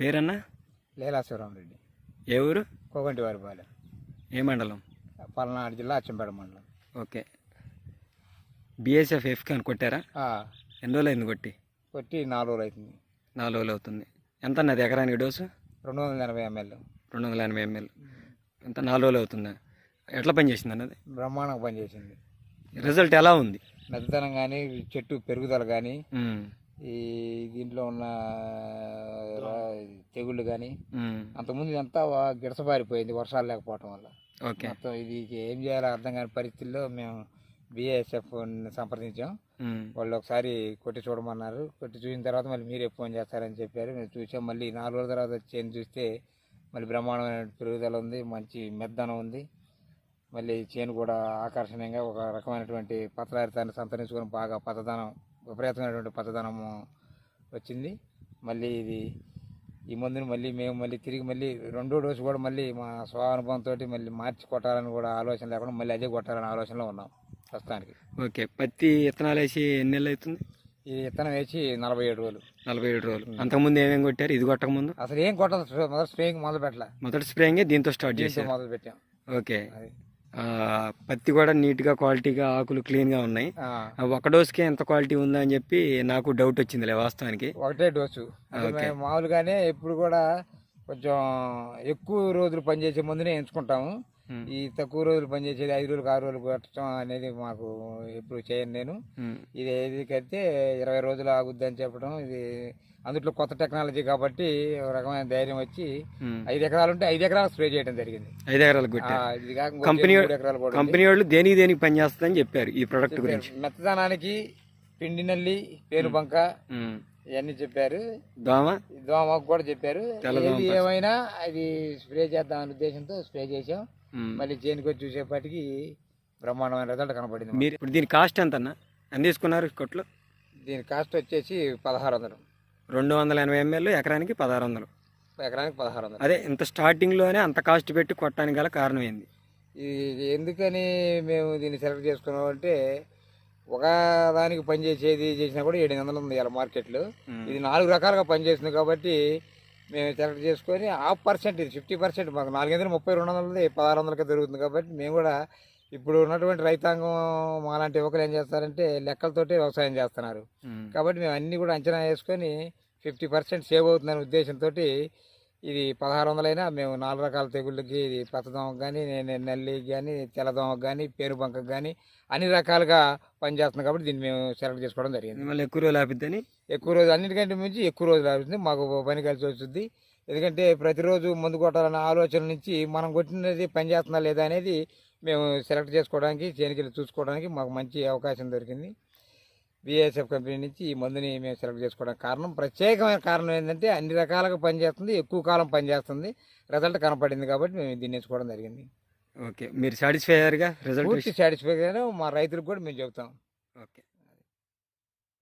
పేరన్నా? లీలాశివరాం రెడ్డి. ఏ ఊరు? కోగంటి వారిపాలెం ఏ మండలం? పల్నాడు జిల్లా అచ్చంపేట మండలం. ఓకే. బిఎస్ఎఫ్ ఎఫ్ అని కొట్టారా? ఎన్ని రోజులు అయింది కొట్టి? కొట్టి నాలుగు రోజులు అవుతుంది. నాలుగు రోజులు అవుతుంది. ఎంత అన్నది ఎకరానికి డోసు? రెండు వందల ఎనభై ఎంఎల్. రెండు వందల ఎనభై ఎంఎల్. ఎంత? నాలుగు రోజులు అవుతుందా? ఎట్లా పనిచేసింది అన్నది? బ్రహ్మాండంగా పనిచేసింది రిజల్ట్ ఎలా ఉంది? మెత్తదనం కానీ చెట్టు పెరుగుదల కానీ ఈ దీంట్లో ఉన్న తెగుళ్ళు కానీ అంతకుముందు అంతా గిడసబారిపోయింది వర్షాలు లేకపోవటం వల్ల. ఓకే. మొత్తం ఇది ఏం చేయాలో అర్థం కాని పరిస్థితుల్లో మేము బిఏఎస్ఎఫ్ సంప్రదించాం. వాళ్ళు ఒకసారి కొట్టి చూడమన్నారు. కొట్టి చూసిన తర్వాత మళ్ళీ మీరే ఫోన్ చేస్తారని చెప్పారు. మేము చూసాం. మళ్ళీ నాలుగు రోజుల తర్వాత వచ్చి చూస్తే మళ్ళీ బ్రహ్మాండమైన పెరుగుదల ఉంది మంచి మెద్దనం ఉంది. మళ్ళీ చేను కూడా ఆకర్షణీయంగా ఒక రకమైనటువంటి పత్రహారితాన్ని సంతరించుకొని బాగా పచ్చదనం విపరీతమైనటువంటి పచ్చదనము వచ్చింది. మళ్ళీ ఇది ఈ మందుని మళ్ళీ మేము మళ్ళీ తిరిగి మళ్ళీ రెండో డోసు కూడా మళ్ళీ మా స్వానుభవంతో మళ్ళీ మార్చి కొట్టాలని కూడా ఆలోచన లేకుండా మళ్ళీ అదే కొట్టాలని ఆలోచనలో ఉన్నాం ప్రస్తుతానికి. ఓకే. పత్తి విత్తనాలు వేసి ఎన్ని నెలలు అవుతుంది? ఈ విత్తనం వేసి నలభై ఏడు రోజులు. నలభై ఏడు రోజులు. అంతకుముందు ఏమేమి కొట్టారు? ఇది కొట్టక ముందు? అసలు ఏం కొట్టదు. మొదటి స్ప్రేయింగ్ మొదలు పెట్టలే. మొదటి స్ప్రేయింగే దీంతో స్టార్ట్ చేశారు. మొదలు పెట్టాం. ఓకే. పత్తి కూడా నీట్గా క్వాలిటీగా ఆకులు క్లీన్గా ఉన్నాయి. ఒక డోస్కే ఎంత క్వాలిటీ ఉందా అని చెప్పి నాకు డౌట్ వచ్చిందిలే వాస్తవానికి. ఒకటే డోసు. మామూలుగానే ఎప్పుడు కూడా కొంచెం ఎక్కువ రోజులు పనిచేసే ముందునే ఎంచుకుంటాము. ఈ తక్కువ రోజులు పనిచేసేది ఐదు రోజులకు ఆరు రోజులు కొట్టడం అనేది మాకు ఎప్పుడు చేయను నేను. ఉమ్, ఇది ఏది కడితే ఇరవై రోజులు ఆగుద్ది అని చెప్పడం ఇది అందులో కొత్త టెక్నాలజీ కాబట్టి ఒక రకమైన ధైర్యం వచ్చి ఉమ్. ఐదు ఎకరాలు ఉంటే ఐదు ఎకరాలు స్ప్రే చేయడం జరిగింది. ఐదు ఇంకో కంపెనీ ఎకరాలు. కంపెనీ వాళ్ళు దేనికి దేనికి పనిచేస్తుందని చెప్పారు ఈ ప్రొడక్ట్ గురించి. మెత్తదనానికి పిండి నల్లి పేనుబంక ఉమ్, ఇవన్నీ చెప్పారు. దోమ? దోమకు కూడా చెప్పారు. ఏది ఏమైనా అది స్ప్రే చేద్దాం అనే ఉద్దేశంతో స్ప్రే చేసాం. మళ్ళీ చేనుకి వచ్చి చూసేపటికి బ్రహ్మాండమైన రిజల్ట్ కనపడింది మీరు ఇప్పుడు దీని కాస్ట్ ఎంత అన్న ఎంత తీసుకున్నారు కొట్లు? దీని కాస్ట్ వచ్చేసి పదహారు వందలు రెండు వందల ఎనభై ఎంఎల్ ఎకరానికి పదహారు వందలు ఎకరానికి పదహారు వందలు అదే ఇంత స్టార్టింగ్లోనే అంత కాస్ట్ పెట్టి కొట్టడానికి గల కారణం ఏంది? ఇది ఎందుకని మేము దీన్ని సెలెక్ట్ చేసుకున్నాం అంటే ఒక దానికి పనిచేసేది చేసినా కూడా ఏడు వందలు ఉంది ఇలా మార్కెట్లో. ఇది నాలుగు రకాలుగా పనిచేస్తుంది కాబట్టి మేము సెలెక్ట్ చేసుకొని హాఫ్ పర్సెంట్ ఇది ఫిఫ్టీ పర్సెంట్ మాకు నాలుగు వందలు ముప్పై రెండు వందలది పదహారు వందలకే దొరుకుతుంది కాబట్టి మేము కూడా ఇప్పుడు ఉన్నటువంటి రైతాంగం మాలాంటి యువకులు ఏం చేస్తారంటే లెక్కలతోటే వ్యవసాయం చేస్తున్నారు. కాబట్టి మేము అన్నీ కూడా అంచనా వేసుకొని ఫిఫ్టీ పర్సెంట్ సేవ్ అవుతుందనే ఉద్దేశంతో ఇది పదహారు వందలైనా మేము నాలుగు రకాల తెగుళ్ళకి ఇది పచ్చదోమకు కానీ నల్లికి కానీ తెల్లదోమకు కానీ పేరుబంకకు కానీ అన్ని రకాలుగా పనిచేస్తుంది కాబట్టి దీన్ని మేము సెలెక్ట్ చేసుకోవడం జరిగింది. మళ్ళీ ఎక్కువ రోజులు ఆపిద్దని? ఎక్కువ రోజు అన్నిటికంటే మించి ఎక్కువ రోజులు అవుతుంది మాకు పని కలిసి వస్తుంది. ఎందుకంటే ప్రతిరోజు మందు కొట్టాలన్న ఆలోచన నుంచి మనం కొట్టినది పని చేస్తుందా లేదా అనేది మేము సెలెక్ట్ చేసుకోవడానికి చేనికెళ్ళి చూసుకోవడానికి మాకు మంచి అవకాశం దొరికింది. బిఎస్ఎఫ్ కంపెనీ నుంచి ఈ మందుని మేము సెలెక్ట్ చేసుకోవడానికి కారణం. ప్రత్యేకమైన కారణం ఏంటంటే అన్ని రకాలుగా పనిచేస్తుంది ఎక్కువ కాలం పనిచేస్తుంది. రిజల్ట్ కనపడింది కాబట్టి మేము దీన్ని ఎంచుకోవడం జరిగింది. ఓకే. మీరు సాటిస్ఫై అయ్యారుగా? రిజల్ట్ సాటిస్ఫై మా రైతులకు కూడా మేము చెబుతాం. ఓకే.